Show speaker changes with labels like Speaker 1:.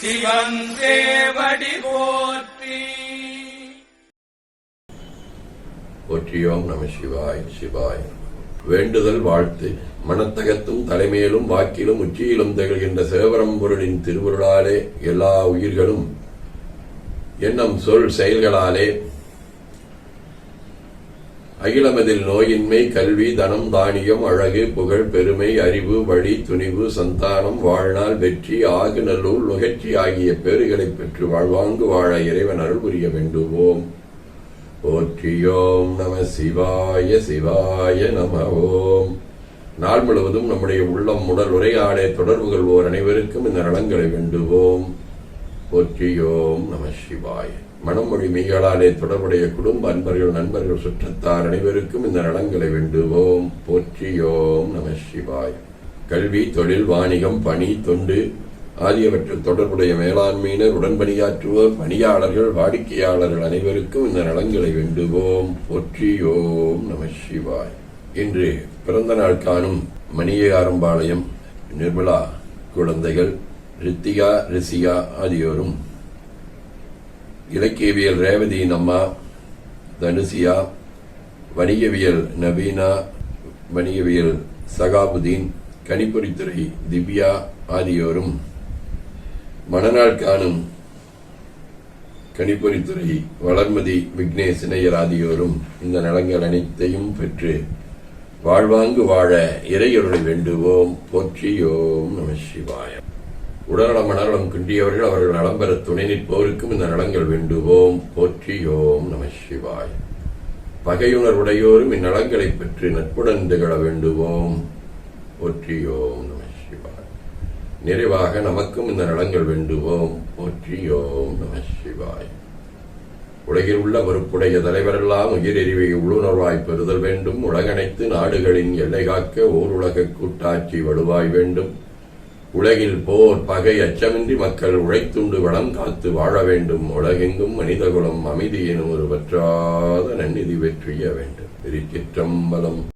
Speaker 1: சிவன் சேவடி போற்றி.
Speaker 2: போற்றியோம் நம சிவாய் சிவாய். வேண்டுதல் வாழ்த்து மனத்தகத்தும் தலைமையிலும் வாக்கிலும் உச்சியிலும் திகழ்கின்ற சிவபரம்பொருளின் திருவருளாலே எல்லா உயிர்களும் எண்ணம் சொல் செயல்களாலே அகிலமதில் நோயின்மை கல்வி தனம் தானியம் அழகு புகழ் பெருமை அறிவு வழி துணிவு சந்தானம் வாழ்நாள் வெற்றி ஆகு நல்லூர் நுகர்ச்சி ஆகிய பேறுகளைப் பெற்று வாழ்வாங்கு வாழ இறைவன் அருள் புரிய வேண்டுவோம். போற்றியோம் நம சிவாய சிவாய நம ஓம் நாள் முழுவதும் நம்முடைய உள்ளம் உடல் உரையாடே தொடர்புகள் ஓர் அனைவருக்கும் இந்த நலங்களை வேண்டுவோம். போற்றியோம் நம சிவாய. மனமொழி மெய்யாளாலே தொடர்புடைய குடும்ப அன்பர்கள் நண்பர்கள் சுற்றத்தார் அனைவருக்கும் இந்த நலங்களை வேண்டுவோம். போற்றியோம் நம சிவாய. கல்வி தொழில் வாணிகம் பணி தொண்டு ஆகியவற்றில் தொடர்புடைய மேலாண்மையினர் உடன்பணியாற்றுவோர் பணியாளர்கள் வாடிக்கையாளர்கள் அனைவருக்கும் இந்த நலங்களை வேண்டுவோம். போற்றியோம் நம சிவாய். இன்று பிறந்த நாள் காணும் மணியாரம்பாளையம் நிர்மலா குழந்தைகள் ரித்திகா ரிசிகா ஆகியோரும் இலக்கியவியல் ரேவதி நம்மா தனுசியா வணிகவியல் நவீனா வணிகவியல் சகாபுதீன் கணிப்பொறித்துறை திவ்யா ஆகியோரும் மணநாள் காணும் கணிப்பொறித்துறை வளர்மதி விக்னேஷ் இணையர் ஆகியோரும் இந்த நலங்கள் அனைத்தையும் பெற்று வாழ்வாங்கு வாழ இறையொருளை வேண்டுவோம் போற்றியோம் நம சிவாய. உடல்நலம் மனநலம் குன்றியவர்கள் அவர்கள் நலம் பெற துணை நிற்போருக்கும் இந்த நலங்கள் வேண்டுவோம். போற்றியோம் நம சிவாய். பகையுணர்வுடையோரும் இந்நலங்களை பெற்று நட்புடன் திகழ வேண்டுவோம். போற்றியோம் நம சிவாய். நிறைவாக நமக்கும் இந்த நலங்கள் வேண்டுவோம். போற்றியோம் நம சிவாய். உலகில் உள்ள பொறுப்புடைய தலைவரெல்லாம் உயிரெறிவை உள்ளுணர்வாய் பெறுதல் வேண்டும். உலகனைத்து நாடுகளின் எல்லை காக்க ஓர் உலக கூட்டாட்சி வலுவாய் வேண்டும். உலகில் போர் பகை அச்சமின்றி மக்கள் உழைத்துண்டு வளம் காத்து வாழ வேண்டும். உலகெங்கும் மனிதகுலம் அமைதி எனும் ஒரு வற்றாத நன்னிதி வெற்றிய வேண்டும். திருச்சிற்றம்பலம்.